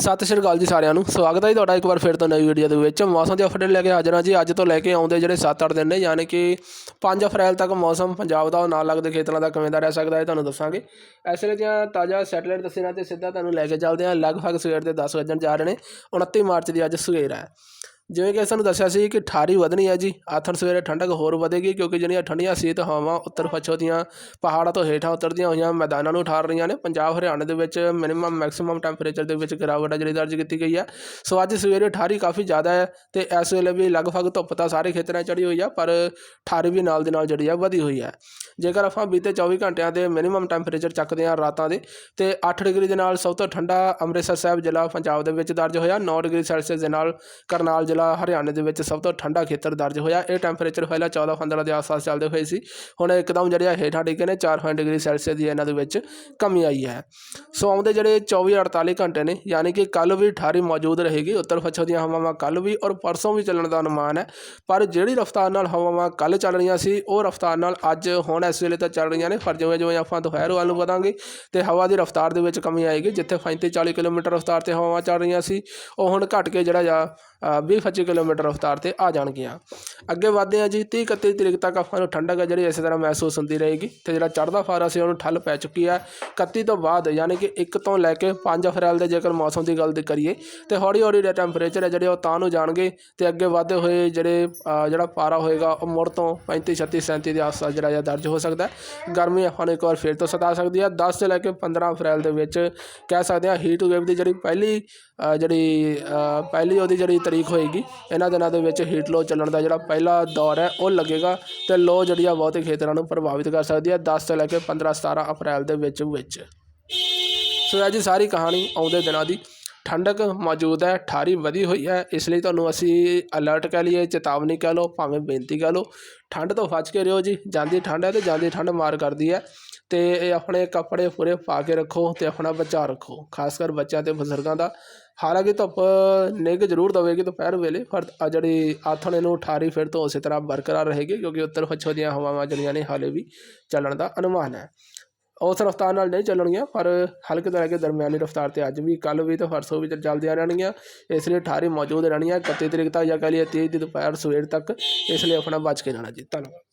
ਸਤਿ ਸ਼੍ਰੀ ਅਕਾਲ ਜੀ ਸਾਰਿਆਂ ਨੂੰ। ਸਵਾਗਤ ਹੈ ਜੀ ਤੁਹਾਡਾ ਇੱਕ ਵਾਰ ਫਿਰ ਤੋਂ ਨਵੀਂ ਵੀਡੀਓ ਦੇ ਵਿੱਚ। ਮੌਸਮ ਦੇ ਅਪਡੇਟ ਲੈ ਕੇ ਹਾਜ਼ਰ ਹਾਂ ਜੀ। ਅੱਜ ਤੋਂ ਲੈ ਕੇ ਆਉਂਦੇ ਜਿਹੜੇ 7-8 ਦਿਨ ਨੇ, ਯਾਨੀ ਕਿ 5 ਅਪ੍ਰੈਲ ਤੱਕ ਮੌਸਮ ਪੰਜਾਬ ਦਾ ਉਹ ਨਾਲ ਲੱਗਦੇ ਖੇਤਰਾਂ ਦਾ ਕਿਵੇਂ ਦਾ ਰਹਿ ਸਕਦਾ ਹੈ ਤੁਹਾਨੂੰ ਦੱਸਾਂਗੇ। ਇਸ ਵੇਲੇ ਦੀਆਂ ਤਾਜ਼ਾ ਸੈਟੇਲਾਈਟ ਤਸਵੀਰਾਂ ਤੇ ਸਿੱਧਾ ਤੁਹਾਨੂੰ ਲੈ ਕੇ ਚੱਲਦੇ ਹਾਂ। ਲਗਭਗ ਸਵੇਰ ਦੇ 10 ਵਜਣ ਜਾ ਰਹੇ ਨੇ। 29 ਮਾਰਚ ਦੀ ਅੱਜ ਸਵੇਰ ਹੈ। ਜਿਵੇਂ ਕਿ ਸਾਨੂੰ ਦੱਸਿਆ ਸੀ ਕਿ ਠਾਰੀ ਵਧਣੀ ਹੈ ਜੀ, ਆਥਣ ਸਵੇਰੇ ਠੰਡਕ ਹੋਰ ਵਧੇਗੀ ਕਿਉਂਕਿ ਜਿਹੜੀਆਂ ਠੰਡੀਆਂ ਸੀਤ ਹਵਾਵਾਂ ਉੱਤਰ ਪੱਛਮ ਦੀਆਂ ਪਹਾੜਾਂ ਤੋਂ ਹੇਠਾਂ ਉਤਰਦੀਆਂ ਹੋਈਆਂ ਮੈਦਾਨਾਂ ਨੂੰ ਠਾਰ ਰਹੀਆਂ ਨੇ, ਪੰਜਾਬ, ਹਰਿਆਣਾ ਦੇ ਵਿੱਚ ਮਿਨੀਮਮ ਮੈਕਸਿਮਮ ਟੈਂਪਰੇਚਰ ਦੇ ਵਿੱਚ ਗਿਰਾਵਟ ਹੈ ਜਿਹੜੀ ਦਰਜ ਕੀਤੀ ਗਈ ਹੈ। ਸੋ ਅੱਜ ਸਵੇਰੇ ਠਾਰੀ ਕਾਫੀ ਜ਼ਿਆਦਾ ਹੈ ਤੇ ਇਸ ਵੇਲੇ ਵੀ ਲਗਭਗ ਧੁੱਪ ਤਾਂ ਸਾਰੇ ਖੇਤਰਾਂ 'ਚ ਚੜੀ ਹੋਈ ਆ, ਪਰ ਠਾਰੀ ਵੀ ਨਾਲ ਦੇ ਨਾਲ ਜਿਹੜੀ ਆ ਵਧੀ ਹੋਈ ਹੈ। ਜੇਕਰ ਆਪਾਂ ਬੀਤੇ 24 ਘੰਟਿਆਂ ਦੇ ਮਿਨੀਮਮ ਟੈਂਪਰੇਚਰ ਚੱਕਦੇ ਹਾਂ ਰਾਤਾਂ ਦੇ, ਤੇ 8 ਡਿਗਰੀ ਦੇ ਨਾਲ ਸਭ ਤੋਂ ਠੰਡਾ ਅੰਮ੍ਰਿਤਸਰ ਸਾਹਿਬ ਜ਼ਿਲ੍ਹਾ ਪੰਜਾਬ ਦੇ ਵਿੱਚ ਦਰਜ ਹੋਇਆ 9 ਡਿਗਰੀ ਸੈਲਸੀਅਸ ਦੇ ਨਾਲ ਕਰਨਾਲ ਜ਼ਿਲ੍ਹਾ ਹਰਿਆਣੇ ਦੇ ਵਿੱਚ ਸਭ ਤੋਂ ਠੰਡਾ ਖੇਤਰ ਦਰਜ ਹੋਇਆ। ਇਹ ਟੈਂਪਰੇਚਰ ਪਹਿਲਾਂ 14 15 ਦੇ ਆਸ-ਪਾਸ ਚੱਲਦੇ ਹੋਏ ਸੀ। ਹੁਣ ਇੱਕਦਮ ਜਿਹੜੇ ਆ ਹੇਠਾਂ ਡਿੱਗੇ ਨੇ 4 ਡਿਗਰੀ ਸੈਲਸੀਅਸ ਦੀ ਇਹਨਾਂ ਦੇ ਵਿੱਚ ਕਮੀ ਆਈ ਹੈ। ਸੋ ਆਉਂਦੇ ਜਿਹੜੇ 24 48 ਘੰਟੇ ਨੇ, ਯਾਨੀ ਕਿ ਕੱਲ ਵੀ ਠਾਰੀ ਮੌਜੂਦ ਰਹੇਗੀ। ਉੱਤਰ ਪੱਛਮ ਦੀਆਂ ਹਵਾਵਾਂ ਕੱਲ ਵੀ ਔਰ ਪਰਸੋਂ ਵੀ ਚੱਲਣ ਦਾ ਅਨੁਮਾਨ ਹੈ। ਪਰ ਜਿਹੜੀ ਰਫ਼ਤਾਰ ਨਾਲ ਹਵਾਵਾਂ ਕੱਲ ਚੱਲ ਰਹੀਆਂ ਸੀ, ਉਹ ਰਫ਼ਤਾਰ ਨਾਲ ਅੱਜ, ਹੁਣ ਇਸ ਵੇਲੇ ਤਾਂ ਚੱਲ ਰਹੀਆਂ ਨੇ। ਪਰ ਜਿਵੇਂ ਜਿਵੇਂ ਆਪਾਂ ਦੁਪਹਿਰ ਵੱਲ ਨੂੰ ਵਧਾਂਗੇ ਤੇ ਹਵਾ ਦੀ ਰਫ਼ਤਾਰ ਦੇ ਵਿੱਚ ਕਮੀ ਆਏਗੀ। ਜਿੱਥੇ 35 40 ਕਿਲੋਮੀਟਰ ਰਫ਼ਤਾਰ ਤੇ ਹਵਾਵਾਂ ਚੱਲ ਰਹੀਆਂ ਸੀ, ਉਹ ਹੁਣ ਘਟ ਕੇ ਜਿਹੜਾ ਆ 20 25 ਕਿਲੋਮੀਟਰ ਰਫ਼ਤਾਰ ਤੇ ਆ ਜਾਣਗੀਆਂ। ਅੱਗੇ ਵਧਦੇ ਹਾਂ ਜੀ 30 31 ਤਰੀਕ ਤੱਕ ਆਪਾਂ ਨੂੰ ਠੰਡਕ ਹੈ ਜਿਹੜੀ ਇਸੇ ਤਰ੍ਹਾਂ ਮਹਿਸੂਸ ਹੁੰਦੀ ਰਹੇਗੀ ਤੇ ਜਿਹੜਾ ਚੜ੍ਹਦਾ ਫਾਰਾ ਸੀ ਉਹਨੂੰ ਠੱਲ ਪੈ ਚੁੱਕੀ ਹੈ। 31 ਤੋਂ ਬਾਅਦ ਯਾਨੀ ਕਿ 1 ਤੋਂ ਲੈ ਕੇ 5 ਅਪ੍ਰੈਲ ਦੇ ਜੇਕਰ ਮੌਸਮ ਦੀ ਗੱਲ ਕਰੀਏ ਤੇ ਹੌਲੀ ਹੌਲੀ ਦੇ ਟੈਂਪਰੇਚਰ ਹੈ ਜਿਹੜੇ ਉਹ ਤਾਂ ਨੂੰ ਜਾਣਗੇ ਤੇ ਅੱਗੇ ਵਧਦੇ ਹੋਏ ਜਿਹੜੇ ਜਿਹੜਾ ਪਾਰਾ ਹੋਏਗਾ ਉਹ ਮੁੜ ਤੋਂ 35 36 37 ਦੇ ਆਸ-ਪਾਸ ਜਿਹੜਾ ਜਾਂ ਦਰਜ ਹੋ ਸਕਦਾ ਹੈ। ਗਰਮੀ ਆਪਾਂ ਨੂੰ ਇੱਕ ਵਾਰ ਫਿਰ ਤੋਂ ਸਤਾ ਸਕਦੀ ਹੈ। 10 ਤੋਂ ਲੈ ਕੇ 15 ਅਪ੍ਰੈਲ ਦੇ ਵਿੱਚ ਕਹਿ ਸਕਦੇ ਹਾਂ ਹੀਟ ਵੇਵ ਦੀ ਜਿਹੜੀ ਪਹਿਲੀ ਜਿਹੜੀ ਪਹਿਲੀ ਉਹਦੀ ਜਿਹੜੀ ਤਰੀਕ ਹੋਏਗੀ ਇਹਨਾਂ ਦਿਨਾਂ ਦੇ ਵਿੱਚ ਹੀਟ ਲੋ ਚੱਲਣ ਦਾ ਜਿਹੜਾ ਪਹਿਲਾ ਦੌਰ ਹੈ, ਉਹ ਲੱਗੇਗਾ ਤੇ ਲੋ ਜਿਹੜੀ ਆ ਬਹੁਤੇ ਖੇਤਰਾਂ ਨੂੰ ਪ੍ਰਭਾਵਿਤ ਕਰ ਸਕਦੀ ਹੈ 10 ਤੋਂ ਲੈ ਕੇ 15 17 ਅਪ੍ਰੈਲ ਦੇ ਵਿੱਚ ਵਿੱਚ। ਸੋ ਇਹ ਜੀ ਸਾਰੀ ਕਹਾਣੀ ਆਉਂਦੇ ਦਿਨਾਂ ਦੀ। ਠੰਡਕ ਮੌਜੂਦ ਹੈ, ਠਾਰੀ ਵਧੀ ਹੋਈ ਹੈ, ਇਸ ਲਈ ਤੁਹਾਨੂੰ ਅਸੀਂ ਅਲਰਟ ਕਹਿ ਲਈਏ, ਚੇਤਾਵਨੀ ਕਹਿ ਲਓ, ਭਾਵੇਂ ਬੇਨਤੀ ਕਹਿ ਲਓ, ਠੰਡ ਤੋਂ ਬਚ ਕੇ ਰਹੋ ਜੀ, ਜਾਂਦੀ ਠੰਡ ਹੈ ਤੇ ਜਾਂਦੀ ਠੰਡ ਮਾਰ ਕਰਦੀ ਹੈ, ਤੇ ਇਹ ਆਪਣੇ ਕੱਪੜੇ ਪੂਰੇ ਪਾ ਕੇ ਰੱਖੋ ਤੇ ਆਪਣਾ ਬਚਾਅ ਰੱਖੋ, ਖਾਸ ਕਰ ਬੱਚਿਆਂ ਤੇ ਬਜ਼ੁਰਗਾਂ ਦਾ, ਹਾਲਾਂਕਿ ਧੁੱਪ ਨਿੱਘ ਜ਼ਰੂਰ ਦਵੇਗੀ ਦੁਪਹਿਰ ਵੇਲੇ, ਪਰ ਜਿਹੜੀ ਆਥਣੇ ਨੂੰ ਠਾਰੀ ਫਿਰ ਤੋਂ ਉਸੇ ਤਰ੍ਹਾਂ ਬਰਕਰਾਰ ਰਹੇਗੀ, ਕਿਉਂਕਿ ਉੱਤਰ ਪੱਛਮ ਦੀਆਂ ਹਵਾਵਾਂ ਜਿਹੜੀਆਂ ਨੇ ਹਾਲੇ ਵੀ ਚੱਲਣ ਦਾ ਅਨੁਮਾਨ ਹੈ। ਉਸ ਰਫ਼ਤਾਰ ਨਾਲ ਨਹੀਂ ਚੱਲਣਗੀਆਂ, ਪਰ ਹਲਕੇ ਤੋਂ ਲੈ ਕੇ ਦਰਮਿਆਨੀ ਰਫ਼ਤਾਰ ਤੇ ਅੱਜ ਵੀ ਕੱਲ ਵੀ ਤੇ ਪਰਸੋਂ ਵੀ ਚੱਲਦੀਆਂ ਰਹਿਣਗੀਆਂ। ਇਸ ਲਈ ਠਾਰੀ ਮੌਜੂਦ ਰਹਿਣੀਆਂ 31 ਤਰੀਕ ਤੱਕ ਜਾਂ ਕਹਿ ਲਈਏ 30 ਦੀ ਦੁਪਹਿਰ ਸਵੇਰ ਤੱਕ। ਇਸ ਲਈ ਆਪਣਾ ਬਚ ਕੇ ਜਾਣਾ ਜੀ। ਧੰਨਵਾਦ।